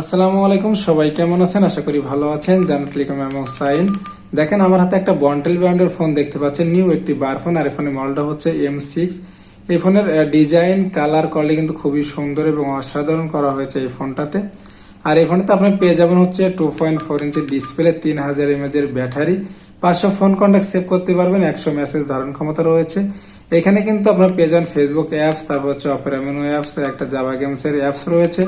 আসসালামু আলাইকুম, সবাই কেমন আছেন? আশা করি ভালো আছেন। জানাত টেলিকম এবং সাইন। দেখেন, আমার হাতে একটা বন্টেল ব্র্যান্ডের ফোন দেখতে পাচ্ছেন। নিউ একটি বার ফোন আর এই ফোনের মডেলটা হচ্ছে এম সিক্স এই ফোনের ডিজাইন কালার কোয়ালিটি কিন্তু খুবই সুন্দর এবং অসাধারণ করা হয়েছে এই ফোনটাতে আর এই ফোনটাতে আপনি পেয়ে যাবেন হচ্ছে two point four inch display তিন হাজার এমএজের ব্যাটারি পাঁচশো ফোন কন্ট্যাক্ট সেভ করতে পারবেন, একশো মেসেজ ধারণ ক্ষমতা রয়েছে। এখানে কিন্তু আপনার পেয়ে যাবেন ফেসবুক অ্যাপস তারপর হচ্ছে অপেরা মেনু অ্যাপস একটা জাভা গেমসের অ্যাপস রয়েছে।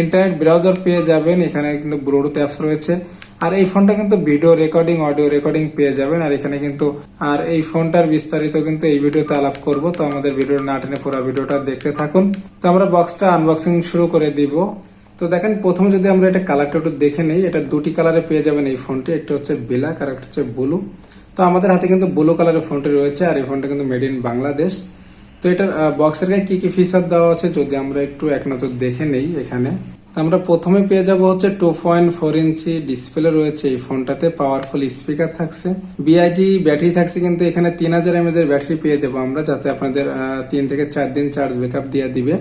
ইন্টারনেট ব্রাউজার পেয়ে যাবেন, এখানে কিন্তু ব্লুটুথ অ্যাপস রয়েছে। আর এই ফোনটা কিন্তু ভিডিও রেকর্ডিং অডিও রেকর্ডিং পেয়ে যাবেন। আর এখানে কিন্তু, আর এই ফোনটার বিস্তারিত কিন্তু এই ভিডিওতে আলাপ করব। তো আমাদের ভিডিও না টেনে পুরো ভিডিওটা দেখতে থাকুন। তো আমরা বক্সটা আনবক্সিং শুরু করে দিব। তো দেখেন, প্রথমে যদি আমরা এটা কালারটা একটু দেখে নেই, এটা দুটি কালারে পেয়ে যাবেন এই ফোনটি। একটা হচ্ছে ব্ল্যাক আর একটা হচ্ছে ব্লু। তো আমাদের হাতে কিন্তু ব্লু কালারের ফোনটি রয়েছে, আর এই ফোনটা কিন্তু মেড ইন বাংলাদেশ। তো এটার বক্সের গায়ে কী কী ফিচার দেওয়া আছে যদি আমরা একটু এক নজর দেখে নেই এখানে? তো আমরা প্রথমে পেয়ে যাব হচ্ছে two point four inch display রয়েছে এই ফোনটাতে পাওয়ারফুল স্পিকার থাকছে। বিআইজি ব্যাটারি থাকছে কিন্তু এখানে তিন হাজার এমএজ এর ব্যাটারি পেয়ে যাব আমরা, যাতে আপনাদের তিন থেকে চার দিন চার্জ ব্যাকআপ দিয়ে দিবে।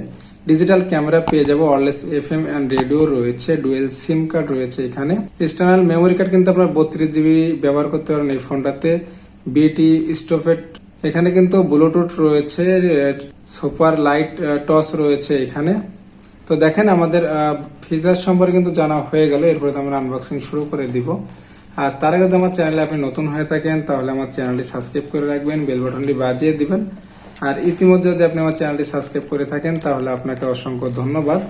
ডিজিটাল ক্যামেরা পেয়ে যাব wireless F M and radio রয়েছে, ডুয়েল সিম কার্ড রয়েছে এখানে। এক্সটার্নাল মেমোরি কার্ড কিন্তু আপনার বত্রিশ জিবি ব্যবহার করতে পারেন এই ফোনটাতে। বিটি স্টোফেট এখানে কিন্তু ব্লুটুথ রয়েছে সুপার লাইট টস রয়েছে এখানে। তো দেখেন আমাদের ফিচার সম্পর্কে কিন্তু জানা হয়ে গেল, এরপরে তো আমরা আনবক্সিং শুরু করে দিব। আর তার আগে যদি আমার চ্যানেলে আপনি নতুন হয়ে থাকেন, তাহলে আমার চ্যানেলটি সাবস্ক্রাইব করে রাখবেন বেল বাটনটি বাজিয়ে দিবেন। আর ইতিমধ্যে যদি আপনি আমার চ্যানেলটি সাবস্ক্রাইব করে থাকেন, তাহলে আপনাকে অসংখ্য ধন্যবাদ।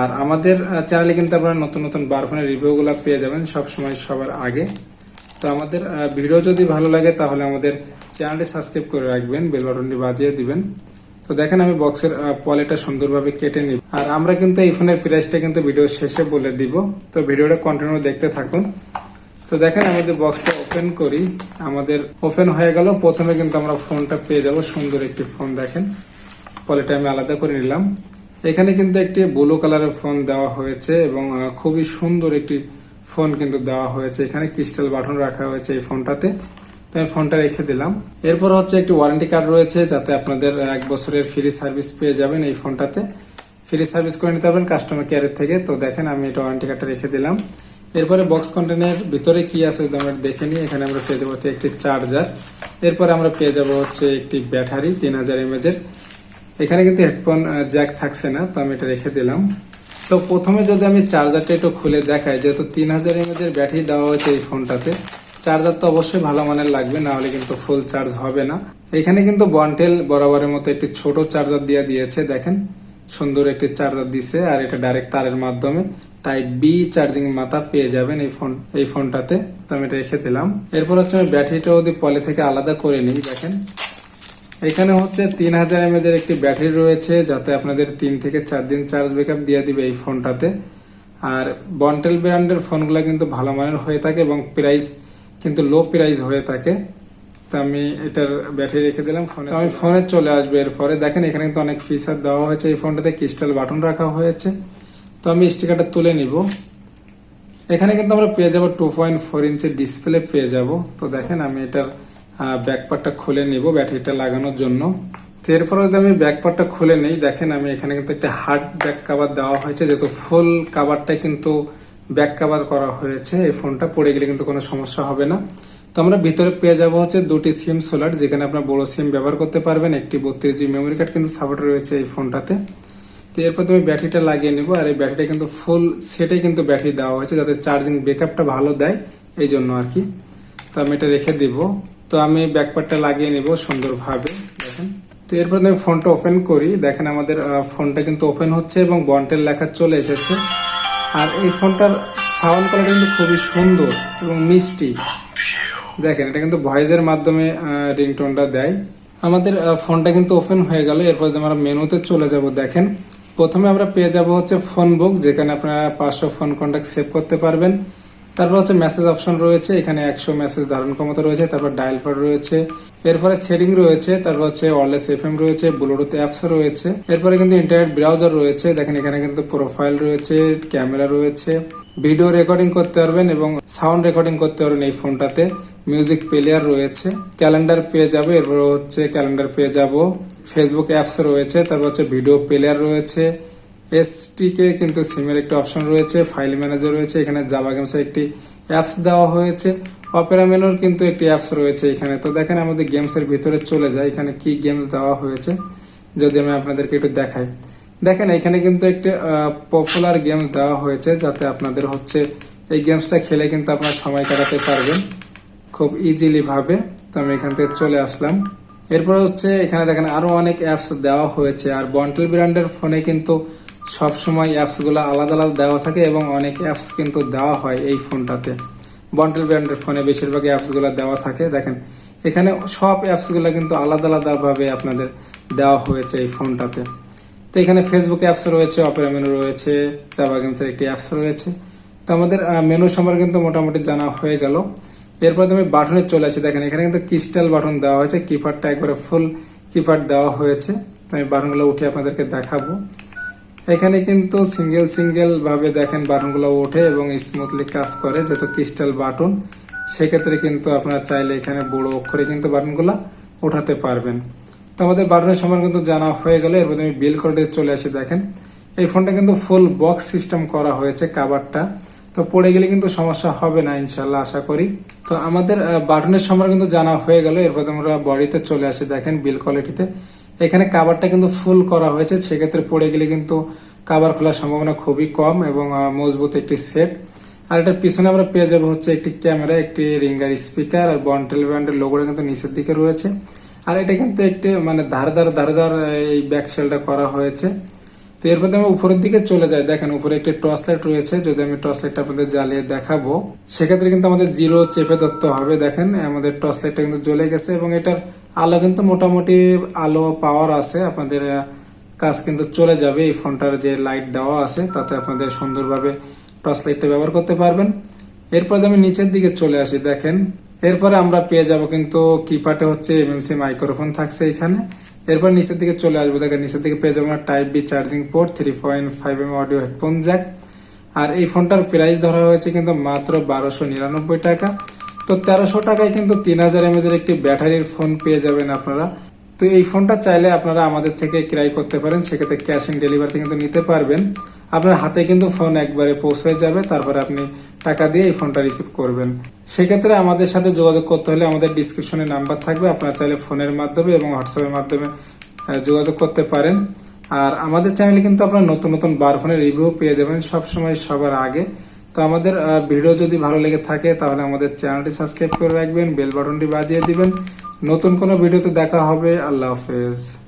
আর আমাদের চ্যানেলে কিন্তু আপনারা নতুন নতুন বারফোনের রিভিউগুলো পেয়ে যাবেন সব সময় সবার আগে। তো আমাদের ভিডিও যদি ভালো লাগে, তাহলে আমাদের চ্যানেলটি সাবস্ক্রাইব করে রাখবেন, বেল বাটনটি বাজিয়ে দিবেন। তো দেখেন, আমি বক্সের পলেটা সুন্দরভাবে কেটে নিব। আর আমরা কিন্তু এই ফোনের প্রাইসটা কিন্তু ভিডিও শেষে বলে দিব। তো ভিডিওটা কন্টিনিউ দেখতে থাকুন। তো দেখেন, আমাদের বক্সটা ওপেন করি। আমাদের ওপেন হয়ে গেল। প্রথমে কিন্তু আমরা ফোনটা পেয়ে যাব। সুন্দর একটি ফোন দেখেন। পলেটা আমি আলাদা করে নিলাম। এখানে কিন্তু একটি ব্লু কালারের ফোন দেওয়া হয়েছে এবং খুবই সুন্দর একটি ফোন কিন্তু দেওয়া হয়েছে। এখানে ক্রিস্টাল বাটন রাখা হয়েছে এই ফোনটাতে। তো আমি ফোনটা রেখে দিলাম। এরপর হচ্ছে একটি ওয়ারেন্টি কার্ড রয়েছে যাতে আপনাদের এক বছরের ফ্রি সার্ভিস পেয়ে যাবেন এই ফোনটাতে। ফ্রি সার্ভিস করে নিতে পারবেন কাস্টমার কেয়ারের থেকে। তো দেখেন আমি এটা ওয়ারেন্টি কার্ডটা রেখে দিলাম। এরপরে বক্স কন্টেনের ভিতরে কি আছে আমরা দেখে নিই। এখানে আমরা পেয়ে যাব হচ্ছে একটি চার্জার এরপরে আমরা পেয়ে যাব হচ্ছে একটি ব্যাটারি তিন হাজার এমএজের এখানে কিন্তু হেডফোন জ্যাক থাকছে না, তো আমি এটা রেখে দিলাম। তো প্রথমে যদি আমি চার্জারটা একটু খুলে দেখাই, যেহেতু তিন হাজার এমএজের ব্যাটারি দেওয়া হয়েছে এই ফোনটাতে চার্জার তো অবশ্যই ভালো মানের লাগবে, না হলে কিন্তু ফুল চার্জ হবে না। এখানে কিন্তু বন্টেল বরাবরের মতো একটি ছোট চার্জার দিয়ে দিয়েছে, দেখেন। সুন্দর একটি চার্জার দিছে, আর এটা ডাইরেক্ট তারের মাধ্যমে। টাইপ বি চার্জিং মাথা পেয়ে যাবেন এই ফোন এই ফোনটাতে তো আমি রেখে দিলাম। এরপর হচ্ছে আমি ব্যাটারিটা যদি পলে থেকে আলাদা করে নিই, দেখেন। এখানে হচ্ছে তিন হাজার এমএজ এর একটি ব্যাটারি রয়েছে, যাতে আপনাদের তিন থেকে চার দিন চার্জ ব্যাকআপ দিয়ে দিবে এই ফোনটাতে আর বন্টেল ব্র্যান্ডের ফোনগুলো কিন্তু ভালো মানের হয়ে থাকে এবং প্রাইস কিন্তু লো প্রাইস হয়ে থাকে। তো আমি এটার ব্যাটারি রেখে দিলাম ফোনে আমি ফোনে চলে আসবে এরপরে। দেখেন এখানে কিন্তু অনেক ফিচার দেওয়া হয়েছে এই ফোনটাতে ক্রিস্টাল বাটন রাখা হয়েছে। তো আমি স্টিকারটা তুলে নিব। এখানে কিন্তু আমরা পেয়ে যাব two point four inch display পেয়ে যাব। তো দেখেন আমি এটার ব্যাকপার্টটা খুলে নিব ব্যাটারিটা লাগানোর জন্য। তো এরপরে যদি আমি ব্যাকপার্টটা খুলে নেই, দেখেন আমি এখানে কিন্তু একটা হার্ড ব্যাক কাভার দেওয়া হয়েছে, যেহেতু ফুল কাভারটা কিন্তু ব্যাক কাভার করা হয়েছে। এই ফোনটা পড়ে গেলে কিন্তু কোনো সমস্যা হবে না। তো আমরা ভিতরে পেয়ে যাব হচ্ছে দুটি সিম সোলার যেখানে আপনার বড় সিম ব্যবহার করতে পারবেন। একটি বত্রিশ জি মেমোরি কার্ড কিন্তু সাপোর্ট রয়েছে এই ফোনটাতে তো এরপর তুমি ব্যাটারিটা লাগিয়ে নেব, আর এই ব্যাটারিটা কিন্তু ফুল সেটে কিন্তু ব্যাটারি দেওয়া হয়েছে যাতে চার্জিং ব্যাকআপটা ভালো দেয়, এই জন্য আর কি। তো আমি এটা রেখে দিব। তো আমি ব্যাকপার্টটা লাগিয়ে নিব সুন্দরভাবে, দেখেন। তো এরপর আমি ফোনটা ওপেন করি। দেখেন আমাদের ফোনটা কিন্তু ওপেন হচ্ছে এবং বন্টের লেখা চলে এসেছে। আর এই ফোনটার সাউন্ড কোয়ালিটি কিন্তু খুবই সুন্দর এবং মিষ্টি। দেখেন, এটা কিন্তু ভয়েসের মাধ্যমে রিংটোনটা দেয়। আমাদের ফোনটা কিন্তু ওপেন হয়ে গেল। এরপর আমরা মেনুতে চলে যাব, দেখেন। প্রথমে আমরা পেয়ে যাব হচ্ছে ফোন বুক যেখানে আপনারা পাঁচশো ফোন কন্ট্যাক্ট সেভ করতে পারবেন। তারপর হচ্ছে মেসেজ অপশন রয়েছে, এখানে একশো মেসেজ ধারণ ক্ষমতা রয়েছে, তারপর ডায়াল পাড রয়েছে। এরপরে সেটিং রয়েছে, তারপর হচ্ছে ওয়ারলেস এফ এম রয়েছে ব্লুটুথ অ্যাপস রয়েছে। এরপরে কিন্তু ইন্টারনেট ব্রাউজার রয়েছে, দেখেন এখানে কিন্তু প্রোফাইল রয়েছে ক্যামেরা রয়েছে। ভিডিও রেকর্ডিং করতে পারবেন এবং সাউন্ড রেকর্ডিং করতে পারবেন এই ফোনটাতে মিউজিক প্লেয়ার রয়েছে। ক্যালেন্ডার পেয়ে যাবে, এরপর হচ্ছে ক্যালেন্ডার পেয়ে যাব। ফেসবুক অ্যাপস রয়েছে, তারপর হচ্ছে ভিডিও প্লেয়ার রয়েছে এসটিকে কিন্তু সিমের একটি অপশন রয়েছে ফাইল ম্যানেজার রয়েছে, এখানে জাভা গেমসের একটি অ্যাপস দেওয়া হয়েছে অপেরা মেনুর কিন্তু একটি অ্যাপস রয়েছে এখানে। তো দেখেন আমাদের গেমসের ভিতরে চলে যায়, এখানে কি গেমস দেওয়া হয়েছে, যদি আমি আপনাদেরকে একটু দেখাই। দেখেন এখানে কিন্তু একটি পপুলার গেমস দেওয়া হয়েছে, যাতে আপনাদের হচ্ছে এই গেমসটা খেলে কিন্তু আপনারা সময় কাটাতে পারবেন, খুব ইজিলি ভাবে। তো আমি এখান থেকে চলে আসলাম। এরপর হচ্ছে এখানে দেখেন আরও অনেক অ্যাপস দেওয়া হয়েছে, আর বন্টেল ব্র্যান্ডের ফোনে কিন্তু সব সময় অ্যাপসগুলো আলাদা আলাদা দেওয়া থাকে এবং অনেক অ্যাপস কিন্তু দেওয়া হয় এই ফোনটাতে বন্টেল ব্র্যান্ডের ফোনে বেশিরভাগ অ্যাপসগুলো দেওয়া থাকে। দেখেন, এখানে সব অ্যাপসগুলো কিন্তু আলাদা আলাদা ভাবে আপনাদের দেওয়া হয়েছে এই ফোনটাতে তো এখানে ফেসবুক অ্যাপস রয়েছে অপেরা মেনু রয়েছে জাভা গেমসের একটি অ্যাপস রয়েছে। তো আমাদের মেনু সম্পর্কে কিন্তু মোটামুটি জানা হয়ে গেল। এরপর তুমি বাটনে চলে আসি। দেখেন, এখানে কিন্তু ক্রিস্টাল বাটন দেওয়া হয়েছে। কিপারটা একবারে ফুল কিপার দেওয়া হয়েছে। তো আমি বাটনগুলো উঠে আপনাদেরকে দেখাবো। এখানে কিন্তু সিঙ্গেল সিঙ্গেল ভাবে দেখেন বাটনগুলো ওঠে এবং স্মুথলি কাজ করে যেহেতু ক্রিস্টাল বাটন সেক্ষেত্রে কিন্তু আপনারা চাইলে এখানে বড় অক্ষরে কিন্তু বাটনগুলো ওঠাতে পারবেন। তো আমাদের বাটনের সময় কিন্তু জানা হয়ে গেলে। এরপর আমি বিল কোডে চলে আসি, দেখেন। এই ফোনটা কিন্তু ফুল বক্স সিস্টেম করা হয়েছে কাভারটা তো পড়ে গেলে কিন্তু সমস্যা হবে না ইনশাল্লাহ আশা করি। তো আমাদের বাটনের সময় কিন্তু জানা হয়ে গেল, এরপর আমরা বডিতে চলে আসি, দেখেন বিল কোয়ালিটিতে এখানে কাভারটা কিন্তু ফুল করা হয়েছে, সেক্ষেত্রে পড়ে গেলে কিন্তু কাভার খোলার সম্ভাবনা খুবই কম এবং মজবুত একটি সেট আর এটার পিছনে আমরা পেয়ে যাব হচ্ছে একটি ক্যামেরা একটি রিঙ্গার স্পিকার আর বন্টেল ব্র্যান্ডের লোগোটা কিন্তু নিচের দিকে রয়েছে। আর এটা কিন্তু একটি মানে ধার ধার ধার ধার, এই ব্যাক সেলটা করা হয়েছে। তো এরপর আমি উপরের দিকে চলে যাই, দেখেন উপরে একটি টর্চ লাইট রয়েছে, যদি আমি টর্চ লাইটটা আপনাদের জ্বালিয়ে দেখাবো, সেক্ষেত্রে কিন্তু আমাদের জিরো চেপে ধরতে হবে, দেখেন, আমাদের টর্চ লাইটটা কিন্তু জ্বলে গেছে এবং এটার আলো কিন্তু মোটামুটি আলো পাওয়ার আছে, আপনাদের কাজ কিন্তু চলে যাবে, এই ফোনটার যে লাইট দেওয়া আছে, তাতে আপনাদের সুন্দরভাবে টর্চ লাইটটা ব্যবহার করতে পারবেন। এরপর আমি নিচের দিকে চলে আসি, দেখেন, এরপরে আমরা পেয়ে যাব কিন্তু কিপ্যাডে হচ্ছে এমএমসি মাইক্রোফোন থাকছে এখানে। এরপর নিচের দিকে চলে আসব। দেখেন, নিচের দিকে পেয়ে যাব আমার type B charging port three point five M audio headphone jack আর এই ফোনটার প্রাইস ধরা হয়েছে কিন্তু মাত্র বারোশো নিরানব্বই টাকা। তো তেরোশো টাকায় কিন্তু তিন হাজার এমএজের একটি ব্যাটারির ফোন পেয়ে যাবেন আপনারা। তো এই ফোনটা চাইলে আপনারা আমাদের থেকে ক্রাই করতে পারেন। সেক্ষেত্রে ক্যাশ অন ডেলিভারি কিন্তু নিতে পারবেন। আপনার হাতে কিন্তু ফোন একবারে পৌঁছে যাবে, তারপরে আপনি টাকা দিয়ে এই ফোনটা রিসিভ করবেন। সেক্ষেত্রে আমাদের সাথে যোগাযোগ করতে হলে আমাদের ডিসক্রিপশনে নাম্বার থাকবে, আপনারা চাইলে ফোনের মাধ্যমে এবং হোয়াটসঅ্যাপের মাধ্যমে যোগাযোগ করতে পারেন। আর আমাদের চ্যানেলে কিন্তু আপনারা নতুন নতুন বার ফোনের রিভিউ পেয়ে যাবেন সবসময় সবার আগে। তো আমাদের ভিডিও যদি ভালো লেগে থাকে, তাহলে আমাদের চ্যানেলটি সাবস্ক্রাইব করে রাখবেন বেল বাটনটি বাজিয়ে দিবেন। নতুন কোনো ভিডিওতে দেখা হবে, আল্লাহ হাফেজ।